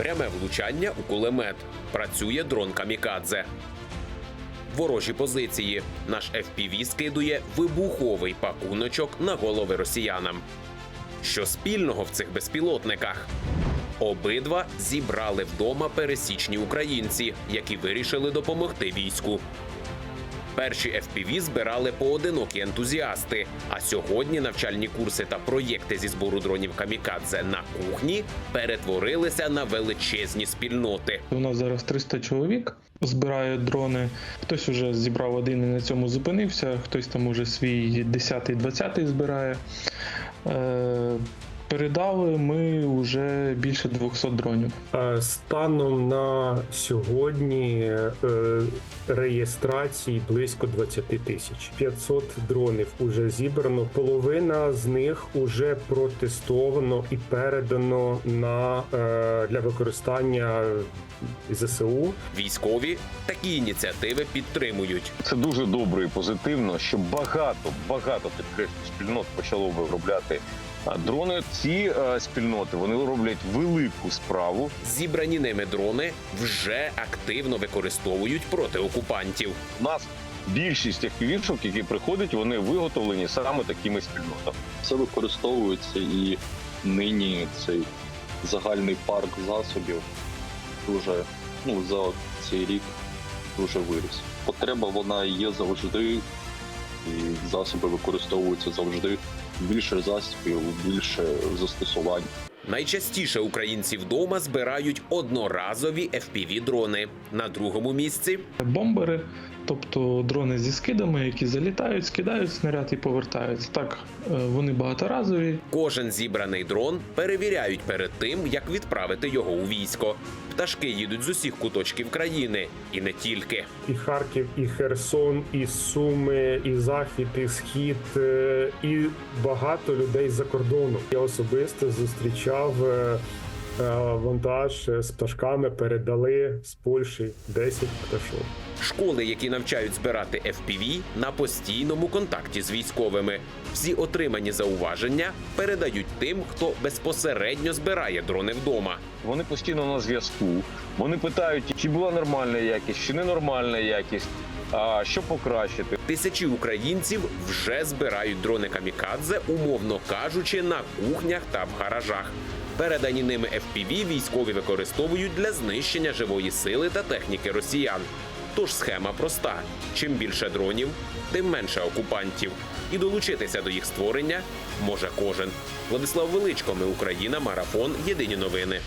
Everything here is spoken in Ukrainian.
Пряме влучання у кулемет. Працює дрон Камікадзе. Ворожі позиції. Наш FPV скидує вибуховий пакуночок на голови росіянам. Що спільного в цих безпілотниках? Обидва зібрали вдома пересічні українці, які вирішили допомогти війську. Перші FPV збирали поодинокі ентузіасти. А сьогодні навчальні курси та проєкти зі збору дронів камікадзе на кухні перетворилися на величезні спільноти. У нас зараз 300 чоловік збирає дрони. Хтось уже зібрав один і на цьому зупинився, хтось там уже свій 10-20 збирає. Передали ми вже більше 200 дронів. Е, Станом на сьогодні е, реєстрацій близько 20 тисяч. 500 дронів уже зібрано. Половина з них уже протестовано і передано на е, для використання ЗСУ. Військові такі ініціативи підтримують. Це дуже добре і позитивно, що багато, багато підкреслю спільнот почало виробляти дрони. Ці е, спільноти вони роблять велику справу. Зібрані ними дрони вже активно використовують проти окупантів. У нас більшість тих півішок, які приходять, вони виготовлені саме такими спільнотами. Це використовується і нині цей загальний парк засобів дуже ну за цей рік дуже виріс. Потреба вона є завжди, і засоби використовуються завжди. Більше засобів, більше застосувань. Найчастіше українці вдома збирають одноразові FPV-дрони. На другому місці Бомбери, тобто дрони зі скидами, які залітають, скидають снаряд і повертаються. Так, е, вони багаторазові, кожен зібраний дрон перевіряють перед тим, як відправити його у військо. Пташки їдуть з усіх куточків країни, і не тільки. І Харків, і Херсон, і Суми, і Захід, і Схід, е, і багато людей за кордону. Я особисто зустрічав е, е, вантаж з пташками, передали з Польщі 10 пташок. Школи, які навчають збирати FPV, на постійному контакті з військовими. Всі отримані зауваження передають тим, хто безпосередньо збирає дрони вдома. Вони постійно на зв'язку. Вони питають, чи була нормальна якість, чи ненормальна якість, а що покращити. Тисячі українців вже збирають дрони камікадзе, умовно кажучи, на кухнях та в гаражах. Передані ними FPV військові використовують для знищення живої сили та техніки росіян. Тож схема проста: чим більше дронів, тим менше окупантів. І долучитися до їх створення може кожен. Владислав Величко, ми Україна, марафон. Єдині новини.